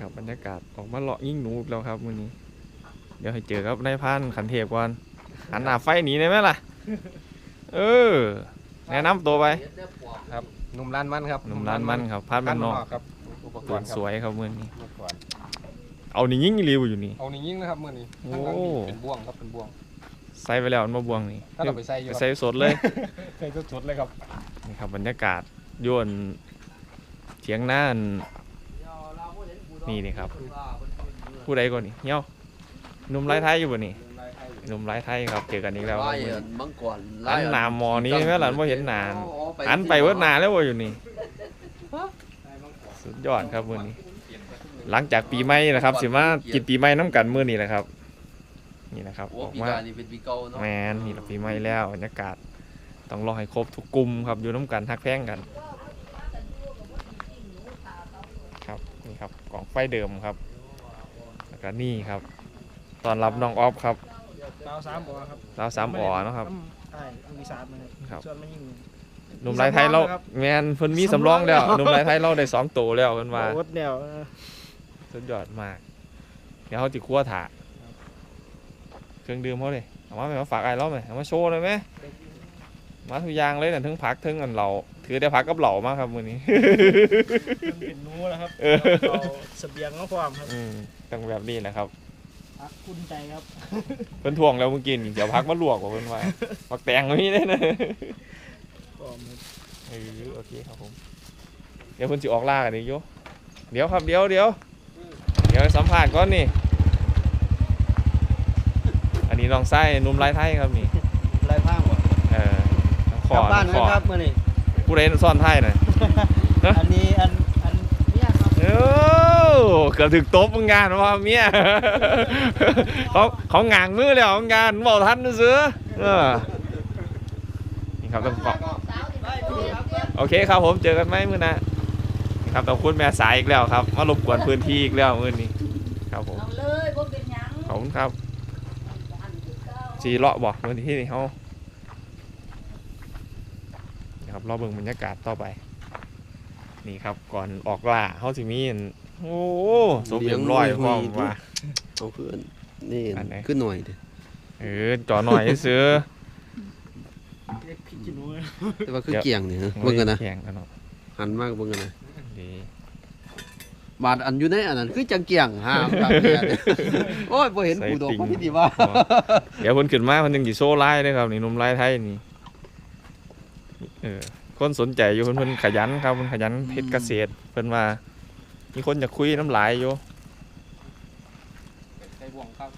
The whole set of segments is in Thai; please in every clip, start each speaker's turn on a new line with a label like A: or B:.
A: ครับบรรยากาศออกมาเลาะยิ่งหนูอีกแล้วครับมื้อนี้ เดี๋ยวให้เจอครับนายพันขันเทพก่อนหันหน้าไฟหนีได้ไหมล่ะ เออ แนะนำตัวไป
B: หนุ่มร้านมันครับ
A: หนุ่มร้านมันครับพันบ้านนอก
B: ครับอุปก
A: ตัว
B: รณ์ค
A: ส
B: รับ
A: วยครับมื้อนี้
B: อุปกรณ์
A: เอานี่ยิ่งรีวอยู่นี่
B: เอานี่ยิ่งนะครับมื้อนี้
A: โอ้
B: ข้างหลังนี่เป็นบ่วงครับเป็นบ่วง
A: ใส่ไปแล้วมันมาบวงนี่
B: ถ้าเราไปใส่อยู่
A: ไป
B: ครับ
A: ใส่สดเลย
B: ใส่สดๆเลยครับ
A: นี่ครับบรรยากาศยวนเถียงหน้าอัน นี่นี่ครับ ผู้ใดก่อนนี่เหี้ยวหนุ่มไร้ไทยอยู่บ่นี่หนุ่มไร้ไทยครับเจอกันอีกแล้วครับ
C: ไล่
A: มื้อ
C: อั
A: นี้
C: นมังกร
A: อันหนามหมอนี้แม่หลานบ่เห็นหนาน
C: อ๋อ
A: อันไปเวิร์ดหนาแล้วบ่อยู่นี่สุดยอดครับมื้อนี้ หลังจากปีใหม่นะครับสิมากินปีใหม่น้ำกันมื้อนี้แหละครับ นี่นะครับ
C: โอ้
A: ออก
C: ปี
A: มา
C: กายนี่เป็นปีเก่าเนาะ
A: แมนนี่ละปีใหม่แล้วบรรยากาศ ต้องรอให้ครบทุกกลุ่มครับอยู่น้ำกันทักแพงกัน ครับนี่ครับกล่องไฟ เดิมครับแล้วก็นี่ครับ ตอนรับน้องออฟครับ
D: ดาวสามบ่อครับ
A: ดาวสามอ๋อเนาะครับ
D: ใช่มีสามนะค
A: ครั
D: รับส่วนไม่ยิ่ง
A: หนุ่มไรไทยเรา
D: สำรองนะครับ
A: แมนเพิ่นมีสำรองแล้วหนุ่มไรไทยเราได้สองตัวแล้วเพิ่นว่า
D: โอ๊ตแนว
A: สุดยอดมาก เดี๋ยวเขาจิคั่วถาเครื่องดื่มเขาเลยเอามาไหมมาฝากไอ้เราไหมเอามาโชว์เลยไหมมาทุกอย่างเลยนะทั้งผักทั้งอันเหล่า ถือได้ผักกับเหล่ามาครับมื้อนี้
D: มันเป็นนู้แล้วครับ
A: เออ
D: เราเสบียงก็พร้อมครับ
A: อืมต้องแบบนี้นะครับ
D: พักคุณใจครับ
A: เพิ่นทวงแล้วเมื่อกี้นี่เดี๋ยวพักมาลวกกว่าเพิ่นว่าผักแตงก็มีได้นะ
D: พร้อมครับ
A: เออโอเคครับผม เดี๋ยวเพิ่นสิออกล่ากันอีกโยเดี๋ยวครับเดี๋ยวเดี๋ยวเดี๋ยวให้สัมภาษณ์ก่อนนี่ อันนี้น้องไส้หนุ่มลายไทยครับนี่
D: ไรพังบ่
A: เออน้องข
D: กลั
A: อบ
D: บ้าน
A: น้องขอ
D: นะครับมื้อนี้
A: ผู้ใดซ่อนไทยน่ะ
D: อันนี้อันอันเนี่ยครับ
A: โอ้เกือบถึงโต๊ะมึงงานว่าเมียเขาเขางางมือแล้วงานบอกทันซื้อเออนี่ครับต้องขอบโอเคครับผมเจอกันไหมมื้อหนะนี่ครับต้องคุณแม่สายอีกแล้วครับมารบกวนพื้นที่อีกแล้วมื้อนี้ครับผม
E: เอาเลยบ่เป็นหยัง
A: ขอบคุณครับสีเลาะบอกมื้อนี้ที่นี่เขา นี่ครับรอเบิ่งบรรยากาศต่อไป นี่ครับก่อนออกล่าเขาสิมีอันโอ้สมเรียบร้อยพร้อมว่า
C: เอาเพื่อนนี่
A: อันไหน
C: ขึ้นหน่อยดิ
A: เออจอหน่อยซื้อ
D: เรียกพี่จินูนะ
C: แต่ว่าคือเกี่ยงนี่ฮะเบิ่งกันนะ
A: แข่งกันเนาะ
C: หันมากเบิ่งกันนะ
A: ดี
C: บาดอันอยู่ในอันนั้นคือจังเกี่ยงฮะบาดเนี่ยเนี่ยโอ้ยบ่เห็นกูดอกว่าที่ดีว่า
A: เดี๋ยวเพิ่นขึ้นมาเพิ่นจึงสิโซ่ไล่เลยครับนี่หนุ่มไล่ไทยนี่ เออคนสนใจอยู่เพิ่นเพิ่นขยันครับเพิ่นขยันเฮ็ดเกษตรเพิ่นว่า มีคนอยากคุยน้ำลายอยู่
B: ใส่บ่วงครับ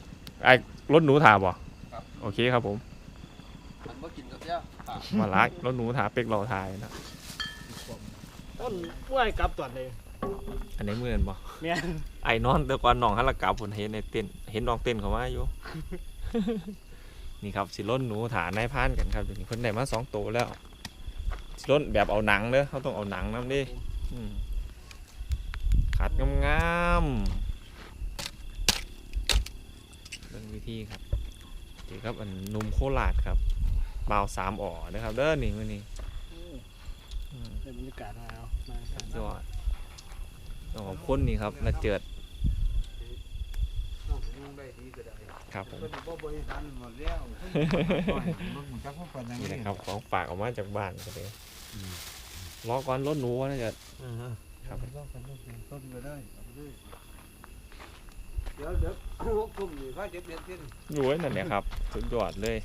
A: รถหนูถาบ่
B: ครับ
A: โอเคครับผม
C: มันบ่กินกับเจ้า
A: มาลักรถหนูถาเป็กเราทายนะ
D: ต้นกล้วยกลับตอนเลย
A: อันนี้มือเห็นบ่
D: แม่น
A: ไอ้นอนแต่ก่อนน้องฮัลละกาผลเห็นในเต้นเห็นน้องเต้นเขามาอยู่นี่ครับสิล้นหนูถานายพรานกันครับเดี๋ยวนี้เพิ่นได้มาสองตัวแล้วสิ ล้นแบบเอาหนังเด้อเขาต้องเอาหนังนํดิอืมขัดงามๆเรื่องวิธีครับเกี่ยวกับอันหนุ่มโคราชครับบ่าวสามอ่อนะครับ เด้อนี่มื้อนี้อืม
D: เป็นบรรยากาศมาแล้วมาครับ
A: ยอดต้องขอบคุณนี่ครับนาเจิด ครับผมนี่แหละครับของฝากออกมาจากบ้านก็เลยรอก่อนรถหนูนะเจิดครับ
C: เดี๋ยวเดี๋ยวกลุ่มนี่ว่าเจ็บเดือนเส้น
A: อยู่ไว้นั่นแหละครับ สุดยอดเลย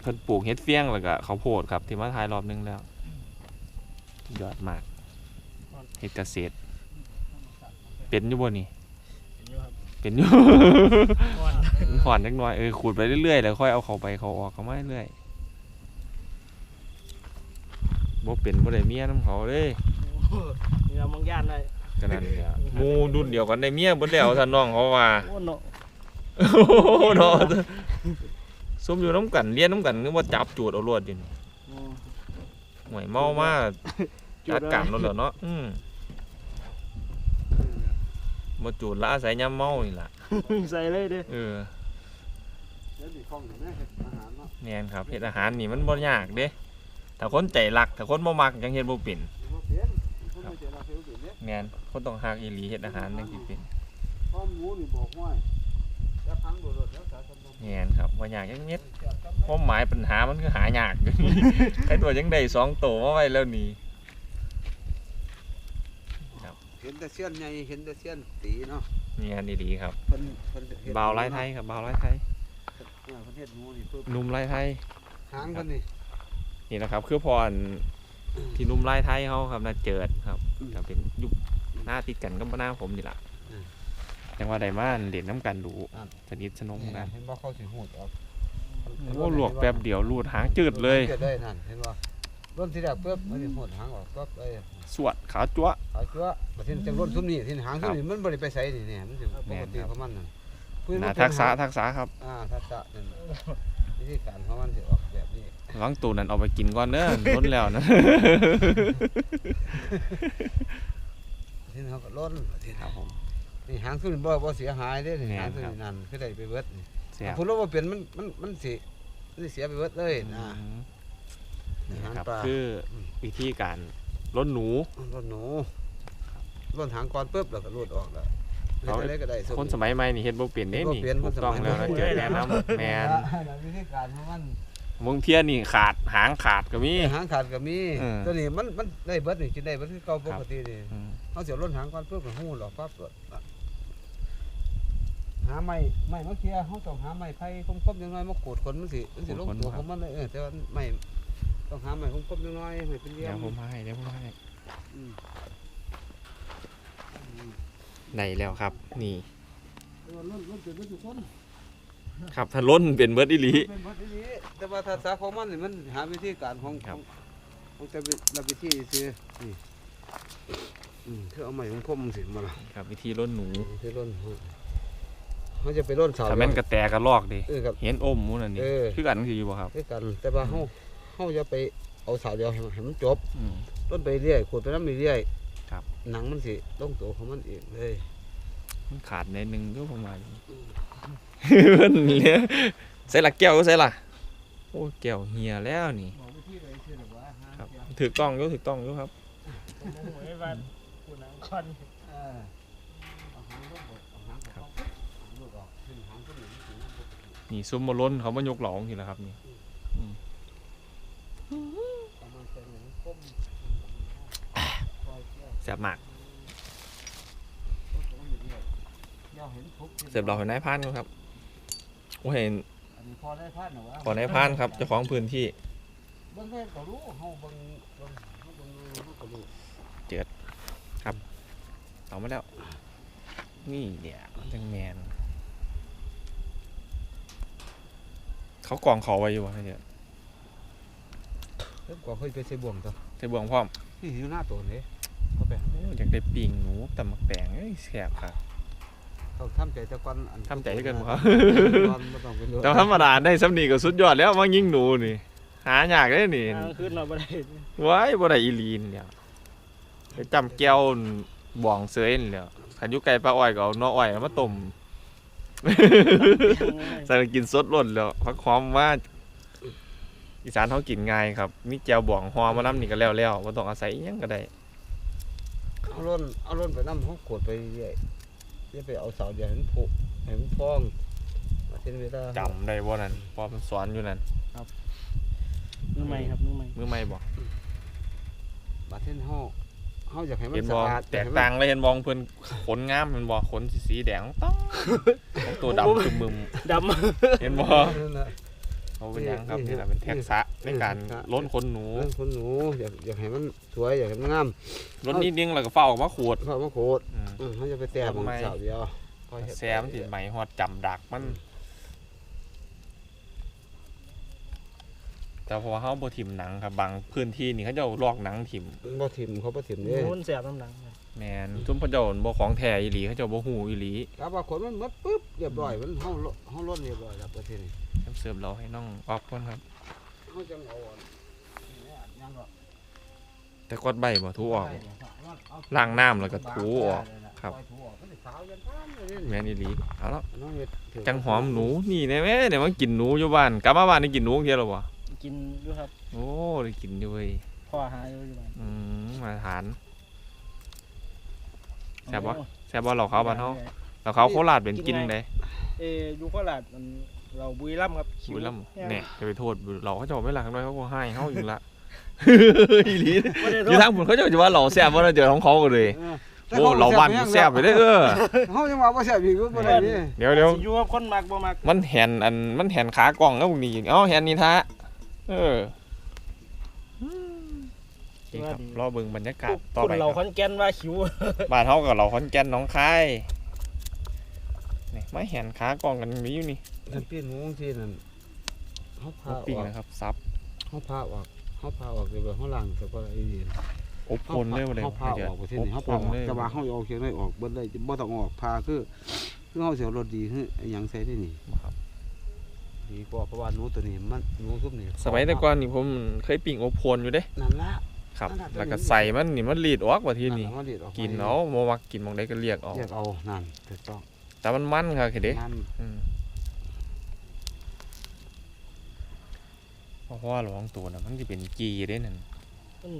A: เพิ่นปลูกเฮ็ดเฟี้ยงแล้วก็ข้าวโพดครับ ที่มาทายรอบนึงแล้ว ยอดมากเฮ็ดเกษตร เป็นอยู่บ่นี่
D: เป็
A: นอยู่
D: ก่อน
A: หอนเล็กน้อยเออขูดไปเรื่อยๆแล้วค่อยเอาเขาไปเขาออกเขามาเรื่อยบ่เป็นบ่ได้เมียน้ำเขาเลย
D: นี่เรามองย่านได้
A: ก็นั่นแหละหมูรุ่นเดียวกันได้เมียเบิดแล้วท่านน้องเขาว่า
D: โอ้โน
A: โอ้โหเนาะสมอยู่น้ำกันเรียนน้ำกันนึกว่าจับจูดเอารวดอยู่นี่ห่วยเมามาจัดการรถแล้วเนาะอืม มาจูดละอาศัยยามเมานี่ล่ะ
D: ใส่เลยเด้
A: เออ
C: เดี๋ยวมีข้องอยู่นะเฮ็ดอาหารเนาะ
A: แม่นครับเฮ็ดอาหารนี่มันบ่ยากเด้ถ้าคนใจรักถ้าคนบ่มักยังเฮ็ดบ่เป็น
C: บ่เปลี่ยนคนไม่เจอเราเพิ่นเปลี่ยน
A: แมนคนต้องหักอีหลีเฮ็ดอาหารจังสิเป็น
C: ข้อหมูนี่บอกว่าจะพังโดดๆแล้วสาสมบูรณ์
A: แมนครับว่าอยากจังเม็ดความหมายปัญหามันคือหายากใครตัวยังได้สองโตมาไว้แล้วนี่
C: เห็นแต่เสี้ยนใหญ่เห็นแต่เสี้ยนตีเนาะ
A: นี่อันดีๆครับ
C: เพิ่นเพิ่นฮ็ด
A: บาวไร้ไทยครับบาวไร้ไทย
C: เออเพิ่นเฮ็ดหมูนี่ปึ๊บ
A: หนุ่มไร้ไทย
C: หางเพิ่นนี่
A: นี่แหละครับ คือพรที่หนุ่มไร้ไทยเขาครับน่าเจิดครับก็เป็นยุคหน้าติดกันก็หน้าผมนี่แหละจังว่าไดมาเล่นน้ำกันดูสนิทสนมกัน
C: เห็นบ่เข้าสิหูดออก
A: โอ้ลวกแป๊บเดียวรูดหางจืดเลย
C: จืดเลยนั่นเห็นบ่ ร่นที่แรกปึ๊บมันสิหูดหางออกปึ๊บเอ้ย
A: สวดขาวจั๊วะ
C: ขายจั่วบัดนี้จังร่นซุมนี่ที่หางซุมนี่มันบ่ได้ไปไสนี่เนี่ยมันสิป
A: แม่
C: ก
A: น
C: ติ
A: ครับ
C: ของมันนั่น
A: นาทักษะทักษะครับ
C: อ่าทักษะนั่นวิธีการของมันสิออกแบบนี้
A: หวังตูนั่นเอาไปกินก่อนเด้อล้นแล้วนะ
C: ที่เขาก็ล้นที่
A: ครับผม
C: นี่หางซุมนี่บ่บ่เสียหายเด้นี่
A: แม่น
C: หางซุม
A: ครับ
C: นี่นั่นคือได้ไปเบิดนี่
A: เสียบ
C: พูดแล้วว่าเปลี่ยนมันมันมันสิมันสิเสียไปเบิดเลยนะ
A: อืม
C: นี่
A: นี่
C: หาง
A: ครับ
C: ปลา
A: คือวิธีการล้นหนู
C: รถหนูรถหางก่อนปุ๊บแล้วก็รูดออกแล้วเฮ็ด
A: เขา
C: อะไรก็ได้
A: คนสมัยใหม่นี่เฮ็ดบ่เปลี่ยนเด้
C: เฮ็ดบ่
A: นี่
C: เปลี่ยน
A: ถูกต้อง
C: คนสมัย
A: แล้วนะ
C: ใหม่
A: เจอแนะนำแมน
C: วิธีการของมัน
A: มึงเพี้ยนี่ขาดหางขาดก็มี
C: หางขาดก็มี
A: เออ
C: ตัวนี้มันมันได้เบิดนี่กินได้เบิดคือเก่าป
A: ครับ
C: กตินี่
A: อืม
C: เฮาเสียรถหางก่อนปุ๊บก็ฮู้หรอกปั๊บรถหาไม้ไม้มาเคลียร์เฮาต้องหาไม้ไผ่คมๆจังน้อยมาขูดคนมันสิมันสิลงตัวของมันเลยเออแต่ว่าไม้ ต้องหาไม้คมๆจังน้อยให้เป็นเหลี่ย
A: เดี๋ยว
C: ม
A: ผมให้เดี๋ยวผมให้
C: อืม
A: ได้แล้วครับ นี่
C: แต่ว่ารถรถเกิดรถทุกคน
A: ครับถ้าล้นเป็นเบิดอีหลี
C: เป็นหมดทีนี้แต่ว่าทักษะของมันนี่มันหาวิธีการของ
A: ครับ
C: ของของแต่ละวิธีซื้อนี่อืมคือเอาไม้ของคมสิมาละ
A: ครับวิธีล้นหนู
C: คือร่นเขาจะไปร่นเสา
A: ถ้าแม่นกระแตกระลอกดิ
C: เออครับ
A: เห็นอมหมูนั่นนี่
C: เออ
A: คือกันคืออยู่บ่ครับ
C: คือกันแต่ว่าเขา เขาจะไปเอาสาเดียวให้ให้มันจบ
A: อืม
C: ร่นไปเรื่อยขูดไปน้ำเรื่อย
A: ครับ
C: หนังมันสิลงโตของมันเองเลย
A: มันขาดในหนึ่งก็ประมาณนี้มันเนี่ยใส่ละแก้วก็ใส่ละโอ้แก้วเหียแล้วนี่
C: บอกวิธีเลยคือแบบว่า
A: ครับถือกล้องอยู่ถือกล้องอยู่ครับ
D: ผมโมโหไอ้บ้านกูนังคอน
C: เออเอาหางลงบดเอาหางเข้าหางหลุดออกขึ้นหางขึ้นหนึ่งถึงปกติ
A: นี่ซุ่มมาล้นเขามายกหลองทีละครับนี่
C: ประมาณแค่หนึ่งคม
A: แซ่บมาก
C: เดี๋ยวเห็นทุก
A: เสิร์ฟเราเห็นนายพรานอยู่ครับโอ้เห็น
C: อันนี้พอได้พลาดหรอวะ
A: ขอนายพรานครับเจ้าของพื้นที่
C: เบิ่งแค่ก็รู้เฮาเบิ่งเบิ่งเฮาเบิ่งเฮาก็รู้
A: เอามาแล้ว นี่เดี๋ยวจังแมนเขากองเขาไว้อยู่วะเนี่ย
C: เพิ่นก็ค่อยไปใส่บ่วงตัว
A: ใส่บวงพร้อม
C: นี่อยู่หน้าตัวนี้เขาไป
A: โอ้อยากได้ปิงหนูตำมักแตงเอ้ยแซ่บครับ
C: เขาทำใจแต่ก่อนอัน
A: ทำใจให้กันบ่ครับ
C: ก่อนบ่ต้องเป็น
A: แต่ธรรมดาได้สำนีก็สุดยอดแล้วมายิงหนูนี่หายากเลยนี่
D: ทางขึ้นเราไม่ได้
A: ไว้บ่ได้อีหลีนเดียวไปจำแก้วบ่องเสยนี่แหล้วขันอยู่ไกลปลาอ้อยก็เอาหน้ออ้อยมาต้มใส่กินสดล้นแล้วพักหอมว่า อีสานเขากินง่ายครับ มีแก้วบ่องหอมมาน้ำนี่ก็แล้วแล้วบ่ต้องอาศัยอิหยังก็ได้
C: เอาร่นเอาร่นไปนำเฮาโกดไปเรื่อยอย่าไปเอาเสาเดียวให้มันผุให้มันพองมาถึงเวลา
A: จำได้บ่นั่นพอมันสอนอยู่นั่น
D: มือใหม่ครับมือใหม่
A: มือใหม่บ่
C: บัดเห็นเฮาเฮาอยากให้มั
A: เห็
C: น
A: น
C: สะ
A: บ่
C: อาด
A: แตกต่างเลยเห็นบ่เพิ่นขนงามเห็นบ่ขนสีสีแดงต้องของ ตัวดำคือมึม
D: ด
A: เห็นบ่
C: นั่นน่ะ
A: เขาเป็นหยังครับ
C: นี่
A: นี่แหละเป็นแท็กษะในการ
C: นี่ครับ
A: ล้นขนหนู
C: เรื่องคนหนูอยากอยากให้มันสวยอยากให้มันงาม
A: ล้นนิดนึงแล้วก็เฝ้าออกมาขวด
C: เพราะมันโคตร
A: อืม
C: เออเขาจะไปแต้มของเสาเดียวค่อยเฮ็ด
A: แซมสิไหมฮอดจำดักมัน แต่พอเขาบ่ถิ่มหนังครับบางพื้นที่นี่เขาเจะลอกหนังถิ่ม
C: มันบ่ทิมเขาบ่ทิมำเด้
D: นู้นเสียบน้ำหนัง
A: แมนซุ่มเขาเจ้าบ่ของแท้อีหลีเขาเจ้าบ่ฮู้อีหลี
C: กลับว่าคนมันหมดปุ๊บเรียบร้อยมันเฮาลเฮาลดเรียบร้อยแล้วประเทศนี้
A: เสิร์ฟเราให้น้องออฟก่อนครับ
C: เฮาจังเอาอันเนี่ยยังก็
A: แต่กดใบบ่ถูออกล้างน้ำแล้วก็ถูออกครับ
C: ถูออกมันสิขาวยันพานเลย
A: แมนอีหลีเอาละ
C: น้องเฮ็ดถื
A: จังหอมหนูนี่แน่แม่เดี๋ยวมากินหนูอยู่บ้านกลับมาบ้านได้กินหนูเที่ยวแล้วบ่
D: กินด้วยครับ
A: โอ้ได้กินอยู่เว้ย
D: พ่อหาอยู่ที่บ้าน
A: อืมมาทาน แซ่บบ่แซ่บบ่เหล่าเขาบ้านเฮาเหล่าเขาโคราชเป็นกินได
D: เอออยู่โคราชมันเราบุรีรัมย์ครับ
A: บุรีรัมย์
D: แม่น
A: เนี่ยจะไปโทษเราเขาจะบอกไม่หลักน้อยเขาก็ให้เฮาอยู่ละอีหลี
D: บ่ได้
A: อ
D: โท
A: ยู่
D: ษ
A: ทางผมเขาจะว่าเราแซ่บว่าเราเจอของเขาเลย
C: เออ
A: โอ้เราบ้านกูแซ่บไปได้อเออ
C: เฮายังว่าบ่แซ่บอีกก็บ่ได้นี่
A: เดี๋ยวเดี๋ยว
D: สิอยู่กับคนมักบ่มัก
A: มันแหนอันมันแหนขากล้องแล้วพวกนี้เอ้าแหนนี่ท้าเออ นี่ครับรอเบิ่งบรรยากาศต่อ
D: คุณ
A: ไป
D: เรา
A: ค
D: ข
A: รับ
D: อนแก่นว่าขิว
A: บ้านเฮากับเราขอนแก่นหน้องคายนี่ไม่แหนขากล้องกันมีอยู่นี่
C: ถ้าปีนหมูจังซี่นั่นเฮาพา
A: ลูก
C: อ
A: ปิ้ง
C: อก
A: นะครับซับ
C: เฮาพาออกเฮาพาออกเลยว่าเฮาล้างแต่ก็ไอ้นี่
A: อบพนเลยบ่เลย
C: เฮาพาออกประเทศนี้
A: อ
C: เฮา
A: บพ
C: พานออก
A: เลย
C: แต่ว่าเฮาเอาเชียงรายออกเบิดเลยบ่ต้องออกพาคือคือเฮาสิเอารถดีคืออิหยังใส่ได้นี่
A: ครับ
C: ดีกว่าเพราะว่าหนูตัวนี้มันหนูซุปนี่
A: สมัยแต่ก่อนนี่ผมเคยปิ้งอบพนอยู่เด้
C: นั่นละ
A: ครับ
C: นั่นน่ะ
A: แล้วก็ใส่มันนี่มันรีดออกว่าที่นี่
C: นั่นล่ะมัดีดออก
A: กินเอาโมมักกินหมองใดก็เรียกเอา
C: เรียกเอานั่นถูกต้อง
A: แต่มันมันครับเด้
C: นั่น
A: อืมเพราะว่าหลวงตัวน่ะมันจะเป็นกีเด้นั่น
D: มัน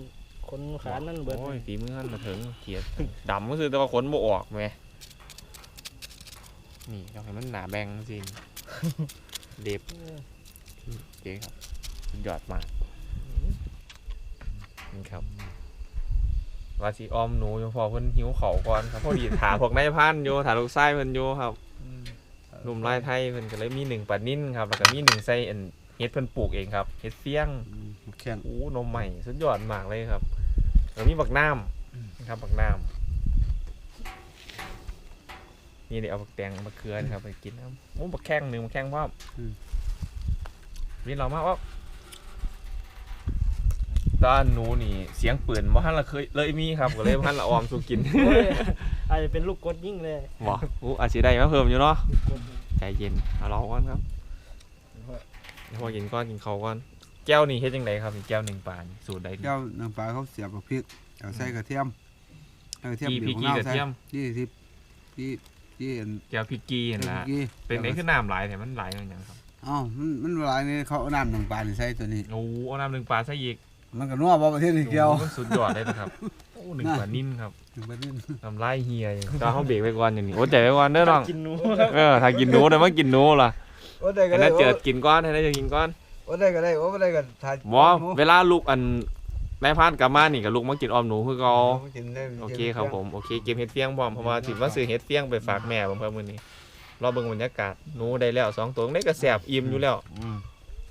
D: คนขานั่นเบิด
A: โอ้ยฝีมือมันมาถึงเขียดดำก็คือแต่ว่าขนบ่ออกแหมนี่เราให้มันหนาแบงสิเด็บเจ๊ครับสุดยอดมากนี่ ครับว่าสิออมหนูอยู่พอเพิ่นหิวเขาวก่อนครับพอดีถามพวกนายพันอยู่ถามลูกไส้เพิ่นอยู่ครับหนุ่มลายไทยเพิ่นก็เลยมีหนึ่งปลานิ่นครับแล้วก็มีหนึ่งไส้อันเฮ็ดเพิ่นปลูกเองครับเฮ็ดเฟี้ยง
C: อืมแข็ง
A: อู้นมใหม่สุดยอดมากเลยครับแล้วมีบักน้ำนะครับบักน้ำนี่เดี๋ยวเอาบักแตงบักเขือนะครับไปกินนะครับโอ้บักแข้งหนึ่งบักแข้งพ่อมวินเรามากว่า ตอนหนูนี่เสียงปืนว่าฮันละเคยเลยมีครับก็เลยว่าฮันละออมสู่กิน
D: โอ้ยอาจจะเป็นลูกกดยิ่งเลย
A: บ่อู้อาจสิได้มาเพิ่มอยู่เนาะใจเย็นเอารอก่อนครับเดี๋ยวพอกินก้อนกินเขาวก่อนแก้วนี่เฮ็ดยังไงครับนี่แก้วหนึ่งปานสูตรใดนี่
C: แก้วน้ำปลาเขาเสียบกับพริกเอาใส่กระเทียมเอากระเทียม
A: กี่
C: เดี๋ยว
A: พริ
C: ข
A: ก
C: องเรา
A: กี่กระ
C: ใส่
A: เทียม
C: ยี่สิบยี่ยี่อัน
A: แก้วพริกกี้เห็นละ
C: ยี่
A: เป็นไงคือน้ำหลายแต่มันหลายอย่างครับ
C: อ๋อมันมันหลายนี่เขาเอาน้ำน้ำปลานี่ใส่ตัวนี้
A: โอ้เอาน้ำหนึ่งปลาใส่อีก
C: มันก็นัวบ่ประเทศนี้เกี่ยว
A: โอ้สุดยอดเลยนะครับโอ้หนึ่งปลานิ่นครับ
C: ถึงประเทศ
A: น้ำลายเฮียอย่างตอนเขาเบรกไปก่อนอย่างนี้โอ้ใจไปก่อนเด้อน้อง
D: กินหนู
A: เออถ้ากินหนูเดี๋ยวมากินหนูล่ะ
C: โอ้ได้ก็
A: ให้
C: ได้
A: น่าเจิดกินก้อนให้น่าเจิดกินก้อน
C: โอ้ได้ก็ได้โอ้บ่ได้ก็ถ่าย
A: บอเวลาลูกอันนายพรานกลับมานี่กับลูกมากินออมหนูคือเขา
C: กินได้
A: โอเคครับผมโอเคเกมเฮ็ดเฟี้ยงพร้อมเพราะว่าถือว่าซื้อเฮ็ดเฟี้ยงไปฝากแม่ผมเพิ่มมื้อนี้รอเบิ่งบรรยากาศหนูได้แล้วสองตัวได้กระแสบอิ่มอยู่แล้ว
C: อืม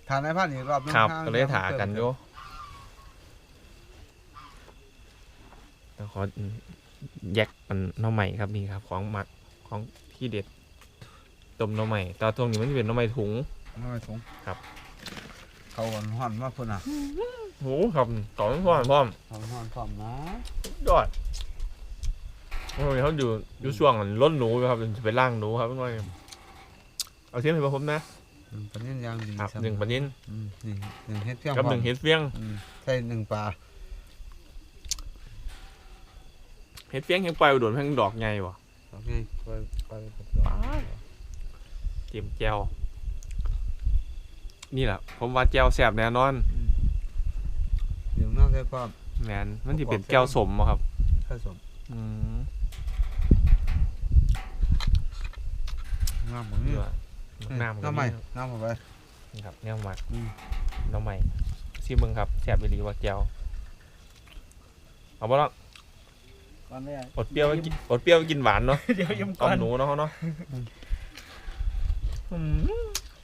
C: ทานในพันอีกรอบนึง
A: ครับ
C: ข้าง
A: ก็เลยถากันอยู่แล้ว ขอแยกมันหน้องใหม่ครับนี่ครับ ของหมักของที่เด็ดต้มหน้องใหม่แตอนตรงนี้มันจะเป็นหน้องใหม่ถุง
C: น้อยถุง
A: ครับ
C: เขาหอนหอนมาพุ่นน่ะ
A: โหครับต่อพร้อมพร้อม
C: เขาหอนพร้อมนะ
A: ยอดโอ้ยเขาอยู่อยู่ช่วงล้นหนูอยู่ครับจะไปล่างหนูครับพี่น้อยเอาเทียมให้ผมนะ
C: อืมปลานิ่นย่างดี
A: ครับ
C: ซ้ำ
A: หนึ่งปลานิ้น
C: อืมนี่หนึ่งเฮ็ดเพียง
A: กับหนึ่ง
C: พร้อม
A: เฮ็ดเฟี้ยง
C: อืมใส่หนึ่งปลา
A: เฮ็ดเฟี้ยงยังปล่อยอุดมแห่งดอกใหญ่บ่
C: โอเคไปไปไป
A: เตรียมแจวนี่แหละผมว่าแจวแสบแน่นอน
C: เดี๋ยวน้าใส่พร้อม
A: แมนมันที่เป็นแก้วสมบ่ครับ
C: ผสม
A: อืม
C: น้ำผมนี่
A: เนื้อน้ำ
C: น้ำใหม่น้ำเข้าไป
A: นี่ครับเนื้อหมัก
C: อืม
A: น้ำใหม่ซีมึงครับแสบไปรีว่าแก้วเอาบ่เนาะ
D: ก่อนไม่ได้
A: อดเปรี้ยวไว้กินอดเปรี้ยวไว้กินหวานเนาะ
D: เดี๋ยวยิ้ม
A: ต
D: ก่
A: อ
D: อนน
A: หนูเนาะเขาเนาะอืม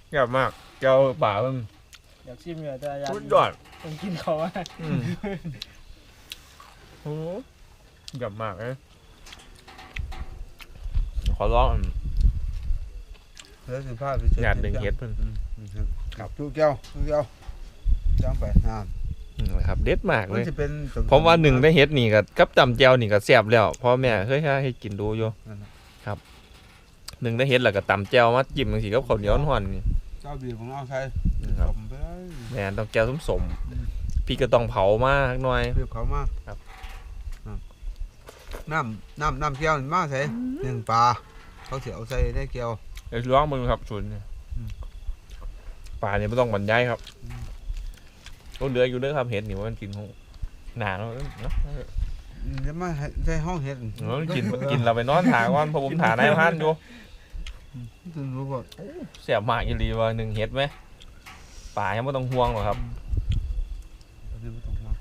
A: แซ่บมากแก้วป่าเพิ่ง
D: อยากชิมอยู่แต่อยาก
A: สุดยอด
D: ผมกินเขาว่า
A: อืม โอ้แซ่บมากเลยขอร้องอัน
C: เหลือสิบห้าไปเจ็
A: หยาดหนึ่งเฮ็ดเพิ่น
C: อืมครับตู้แก้วตู้แก้วจ้างไปน้
A: อืมครับเด็ดมากำเล
C: มัน
A: ย
C: จะเป็น
A: ผมว่าหนึ่งได้เฮ็ดนี่กับกับจำแจวนี่ก็แซ่บแล้วพ่อแม่เคยให้กินดูอยู่
C: นั่นน่ะ
A: หนึ่งได้เฮ็ดแล้วก็ตำแจวมาจิ้มจังซี่กับข้าวเหนียวห่อนๆนี่
C: เจ้าบีของเราใช้
A: นะครับ
C: ผมไปเลย
A: แม่นต้องแจวสมๆพี่ก็ต้องเผามาสักหน่อย
C: เรียบเขามา
A: ครับ
C: อะน้ำน้ำน้ำเกี๊ยวนี่มาใส่หนึ่งปลาเขาเสียเอาใส่ได้เกี๊ยว
A: เดี๋ยวลองมึงครับชุนเนี่ย
C: อืม
A: ป่าเนี่ยไม่ต้องบรรยายครับต้ นเดืออยู่เด้อครับเฮ็ดนี่ว่ามันกินของหนาเนาะเนาะ
C: จะมาให้ได้ห้องเห็ด
A: เออกินกินเราไปนอนถาก่อนเพราะผมถานายพันอยู่
C: ถึงรู้ว่า
A: เสียบมากอีหลีว่าหนึ่งเฮ็ดไหมป่ายังไม่ต้องห่วงหรอกครับ
C: อันนี้บ่ต้องห่วง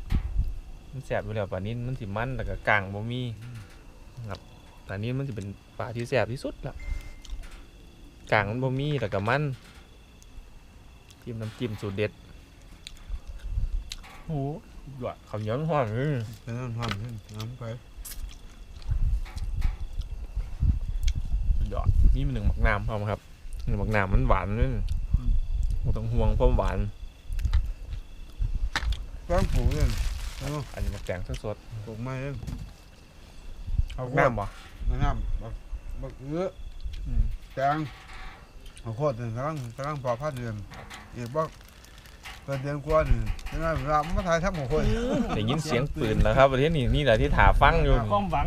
A: มันแสบอยู่แล้วป่านี้มันสิมันแต่ก็กลางบ่มีครับป่านี้มันสิเป็นป่าที่แสบที่สุดละกลางมันบ่มีแต่ก็มันจิ้มน้ำจิ้มสูตรเด็ด โอ้โหหยอดข้าวเหนียวมันหอมเลย
C: เป็นน้ำหอมขึ้นน้ำไป
A: หยอดมีหนึ่งหมักน้ำพร้อมครับหนึ่งหมักน้ำมันหวานเลยบ่ต้องห่วงความหวาน
C: กลางผูเลยเอา
A: อันนี้หมักแตงสด
C: ปลูกไม้เลย
A: ๆเอาน้ำบ่
C: น้ำบักบักเอื้อแตงเอาโคตรหนึ่งกำลังกำลังพอพัดเดือนอีกบัก เกินเดือนกว่าหนึ่งยังไงเรามาถ่ายทับหมดคน
A: ได้ยินเสียงปืนแล้วครับประเทศนี้นี่แหละที่ถาฟังอยู่นี่
D: ความหวัง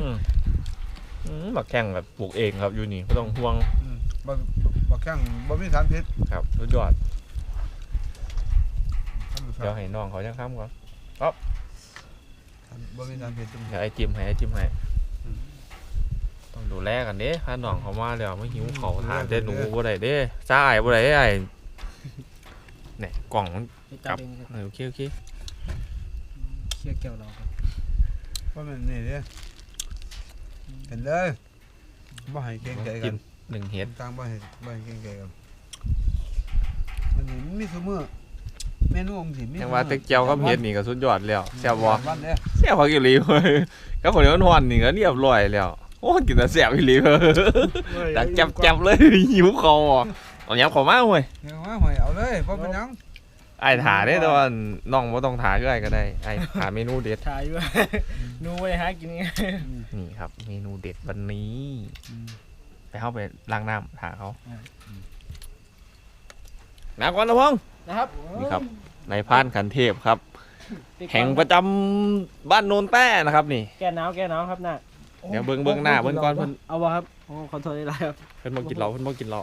A: อืมอืมบักแข่งแบบปลูกเองครับอยู่นี่ไม่ต้องห่วง
C: อืมบักบักแข้งบ่มีสารพิษ
A: ครับสุดยอด
C: ธรรมชา
A: เดี๋ยว
C: ติ
A: ให้น้องเขาจังค้ำก่อน
C: บ่มีสารพิษตรง
A: เดี๋ยวไอ้จิมให้ไอ้จิมให้ต้องดูแลกันเด้ถ้าน้องเขามาแล้วไม่หิวเขาทานแต่หนูบ่ได้เด้ซ่าไอ้บ่ได้ไอ้ เนี่ยกล่องมัน
D: จับเองครับ
A: เออโอเคโอเค
D: เชี่ยแก้วเราครับ
C: ว่ามันนี่เด้เห็นเลยบ่ให้เกรงใจกั
A: กิ
C: น
A: นหนึ่งเฮ็ด
C: ต่างบ่ให้บ่ให้เกรงใจกันอันนี้มันมีซุมื้อเมนูของสิมี
A: ยังว่าแตะเกียวกับเฮ็ดนี่ก็สุดยอดแล้วแซ่บบ่
C: วันเด้อ
A: แซ่บพักอีหลีเว้ยกับคนเดียวฮ้อนๆนี่ก็เรียบร้อยแล้ว โอ้กินแต่แซ่บอีหลีเว้ยดักจับจับเลยหิวคอเอายับเขอมาเว้ย
C: เดี๋ยวมาหอย เอาเลยบ่เป็นหยัง
A: ไอ้ถาได้แต่ว่าน้องบ่ต้องถาคือไอ้ก็ได้ไอ้ถาเมนูเด็ด
D: ถ่ายอยู่ หนูไปหากินไง
A: นี่ครับ เมนูเด็ดวันนี้ ไปเข้าไปล้างน้ำถาเขาน้ำก่อนนะพงษ์
D: นะครับ
A: นี่ครับนายพรานขันเทพครับ แห่งประจำบ้านโนนแต้นะครับนี่
D: แก้หนาวแก้หนาวครับน่ะ
A: เดี๋ยวเบิ่งเบิ่งหน้าเบิ่งก่อนเพิ่น
D: เอาวะครับโอ้ขอโทษได้ไรครับ
A: เพิ่นบ่กินเหล้าเพิ่นบ่กินเหล้า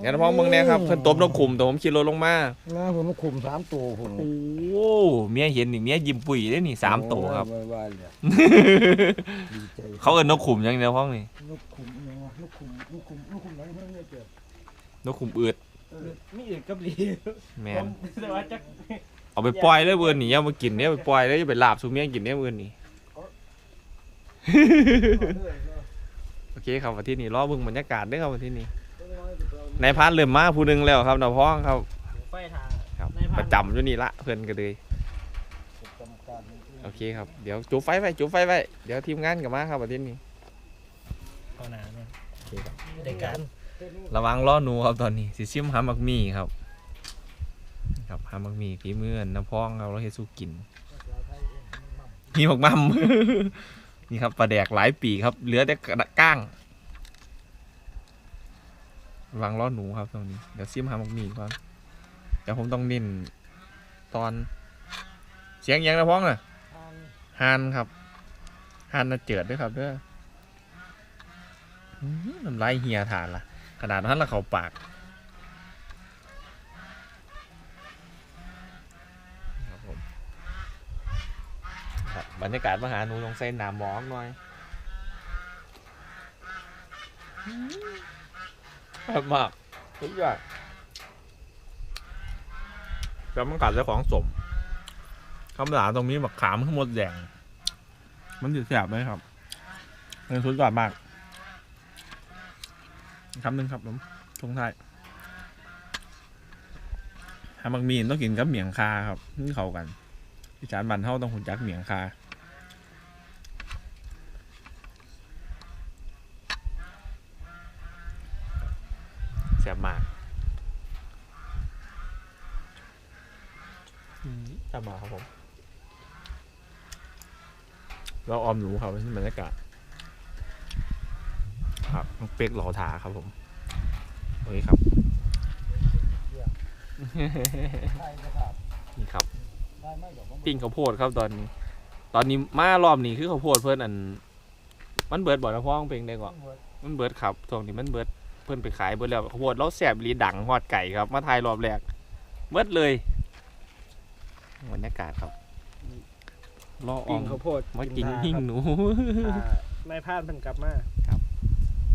A: เดี๋ยวนะพงษ์เบิ่งแน่ครับเพิ่นตบนกขุมแต่ผมขี่รถลงมา
B: นะผมคุมสามตัวผม
A: โอ้โหเมียเห็นนี่เมียยิ้มปุ๋ยได้นี่สามตัวครับ
B: ว่าเลยดีใจ
A: เขาเอินนกขุมยังเดียวพ้องนี่
B: ลูกคุมเนาะลูกคุมลูกคุมลูกคุมไหนเพิ่งเนี่ยเกิด
A: นกขุมอืด
D: มีอื่นกับลี
A: แมน
D: แต่ว่าจัก
A: เอาไปปล่อยเลยเวือนนี่อย่ามากินเนี่ยไปปล่อยเลยอย่าไปลาบสูเมียกินเนี่ยเวือนนี่ โอเคครับวันที่นี้รอเบิ่งบรรยากาศเด้วยครับวันที่นี้ นายพรานเริ่มมาผู้หนึงแล้วครับนายพ้องครับ
D: ไฟทาง
A: ครับ
D: นายพราน
A: ประจำอยู่นี่ละเพื่อนก็เลยโอเคครับเดี๋ยวจุดไฟไว้จุดไฟไว้เดี๋ยวทีมงานกลับมาครับวันที่นี้
D: เอาหนาเนี่ย
A: โอเคครับ
D: ได้การ
A: ระวังล้อหนูครับตอนนี้สิซิมหามักมีครับ ครับหามักมีฝีมือน้ำพองครับเราเฮ็ดสู้กินมีหมกมั่ม นี่ครับปลาแดกหลายปีครับเหลือแต่กระก้าง วางล้อหนูครับตรงนี้ เดี๋ยวซิมหาหมกหมีก่อนเดี๋ยวผมต้องเน้นตอน เสียงยังนะพ้องน่ะฮานครับฮานน่ะเจิดด้วยครับเด้ออื้อหือน้ำลายเหียฐานละขนาดนั้นละเขาปากครับผมครับบรรยากาศมาหาหนูลงใส่หนามหมอกหน่อยแบบมากทุกอย่างแล้วมันกัดเจ้าของสมคำหลาตรงนี้แบบขามขึ้นหมดแดง มันจะแสบไหมครับมันสุดยอดมากคำหนึ่งครับผมทงท้ายฮามักมีนต้องกินกับเหมียงคาครับนี่เข้ากันอีสานบ้านเฮาต้องหุ่นจักเหมียงคาแซ่บมากแซ่บมากครับผม เราออมหนูครับนี่บรรยากาศครับน้องเป๊กหล่อถาครับผมโอเคครับนี่ครับปิ้งข้าวโพดครับตอนนี้ ตอนนี้มารอบนี้คือข้าวโพดเพื่อนอัน มันเบิดบ่อยนะพ่อของเพลงได้ก่อนมันเบิดครับช่วงนี้มันเบิดเพื่อนไปขายเบิดแล้วข้าวโพดเราแสบอีหรีดังฮอดไก่ครับ มาถ่ายรอบแรกเบิดเลยบรรยากาศครับ รออ
D: ปิ้
A: องม
D: ข้าวโพด
A: มากินหิ้งหนู
D: นายพานเพิ่นกลับมา
A: ครับ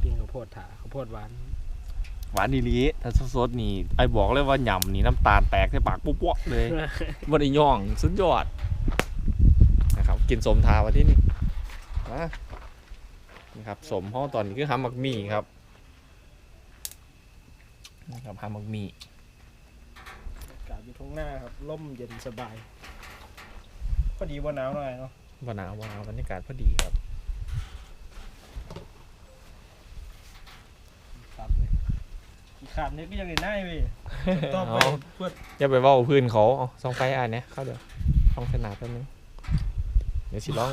D: ปิ้งข้าวโพดถาข้าวโพดหวาน
A: หวานดีลีถ้าสดๆนี่ไอ้บอกเลยว่าหย่ำนี่น้ำตาลแตกในปากปุ๊บๆเลยบ่ได้ย่องสุดยอดนะครับกินสมทาวะที่นี่มานี่ครับสมห้องตอนนี้คือฮัมมักมี่ครับนะครับฮัมมักมี่
D: อากาศอยู่ทุ่งหน้าครับร่มเย็นสบาย พอดีว่าหนาวหน่อยเนาะ
A: บหนาวบหนาวบรรยากาศพอดีครับ
D: ครับเลยอีกขาดนี้ก็ยังได้เว้ยต่อไป
A: เอา
D: เพื่อ
A: อย่าไปเว่าพื้นเขาเอาส่องไฟอ่านเนี่ยเข้าเดี๋ยวส่องสนามแป๊บนึงเดี๋ยวสิร้อง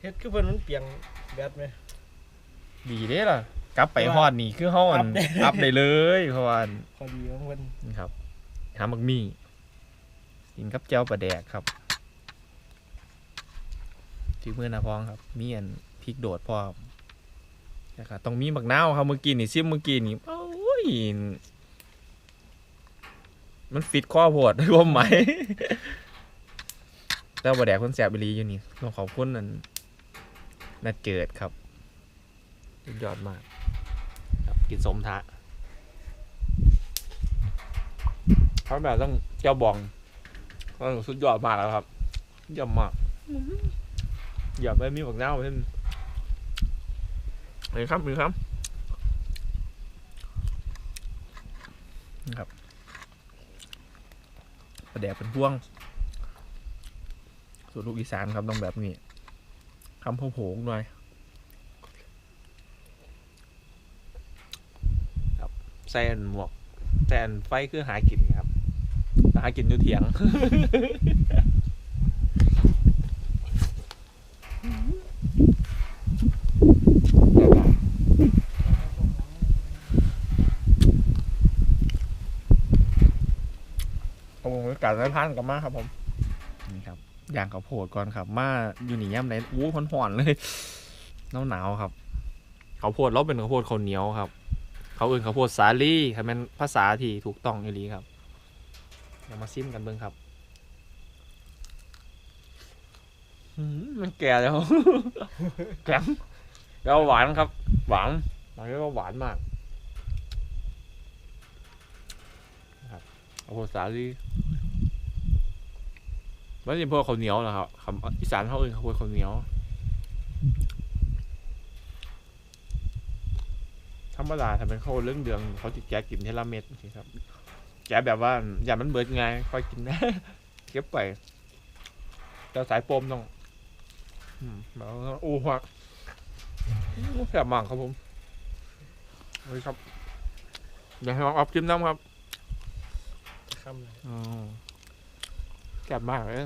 D: เฮ็ดคือเพิ่นมันเปียงแบตไหม
A: ดีเด้ล่ะ กลับไปฮอดนี่คือเฮาอัน
D: อัพได้
A: อัพได้เลยเพราะว่าอัน
D: พอดีของเพิ่น
A: นี่ครับหามักมี่กินกับเจ้าปลาแดกครับ ที่มือนาพองครับ มีอันพริกโดดพร้อมนะครับต้องมีบักนาวครับเมื่อกี้นี่ซิมเมื่อกี้นี่โอ้ยมันฟิตข้อโพดความหมายแต่ว่าแดกคนแสบไปรีอยู่นี่ต้องขอบคุณนั่นนัดเกิดครับสุดยอดมากครับกินสมทะเขาแบบต้องเจ้าบองก็สุดยอดมากแล้วครับยี่ยมมาก อย่าไปมีบักเน่าเพิ่นนี่ครับนี่ครับนี่ครับประแดกเป็นพ่วงสูตรลูกอีสานครับต้องแบบนี้คำโผงๆหน่อยครับใส่อันหมวกแต่อันไฟคือหากินครับหากินอยู่เถียง โอ้โหกัดไม่ พันกับมาครับผมนี่ครับอย่างข้าวโพดก่อนครับ มาอยู่นี่ย่ำไหนอู้ห่อนๆเลยหนาวหนาวๆครับข้าวโพดเราเป็นข้าวโพดข้าวเหนียวครับเขาเอื่นข้าวโพดสาลี่ครับเป็นภาษาที่ถูกต้องอยู่ลีครับเดี๋ยวมาซิมกันเบิ่งครับหืมมันแก่แล้วแข็งแล้วหวานครับ หวานหวานเรียกว่าหวานมากนะครับข้าวโพดสาลี่ ไม่ใช่พวกข้าวเหนียวนะครับคำอีสานเขาเอื่นข้าวโพดข้าวเหนียวธรรมดาถ้าเป็นข้าวเรื่องเดืองเขาจะแกะกินเทละเม็ดสิครับ แกะแบบว่าอย่ามันเบิดไงค่อยกินนะเก็บไปแต่สายปมต้องอืมแบบว่าโอ้ฮะแสบมากครับผมเฮ้ยครับเดี๋ยวให้ลองเอาจิ้มน้ำครับ
D: คำเลย
A: อ๋อ แสบมากเลย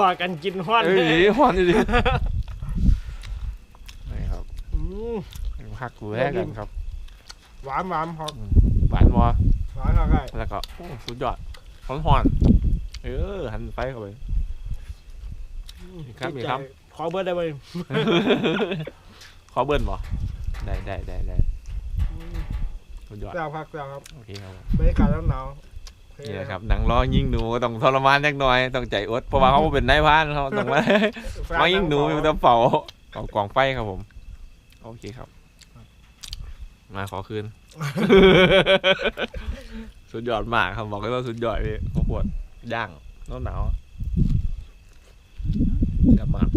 D: รอกันกินฮ้อน
A: เอ้ยหวานดินี่ครับ
D: อืม
A: หักกูแรกกันครับ
D: หวานหวานพอ
A: หวานวอ
D: หวานอะไร
A: แล้วก็โอ้สุดยอดหอนหอนๆเออ หันไฟเข้าไปครับมีครับ
D: ขอเบอร์ได้ไหม
A: ขอเบิ้ลบ่ได้ได้ได้ได้สุดยอด
D: แซ่บครับแซ่บครับ
A: โอเคครับผม
D: บรรยากาศหนาวๆโอเนี่
A: แหละครับหนังร้องยิงหนูต้องทรมานเล็กน้อยต้องใจอดเพราะว่าเขาเป็นนายพรานเขาต้องมาร้องยิงหนูอยู่ตะเป่าเอากล่องไฟครับผม โอเคครับ มาขอคืน สุดยอดมากครับบอกเลยว่าสุดยอดพี่ข้าวโพดย่างหนาวหนาวๆเสียบมาก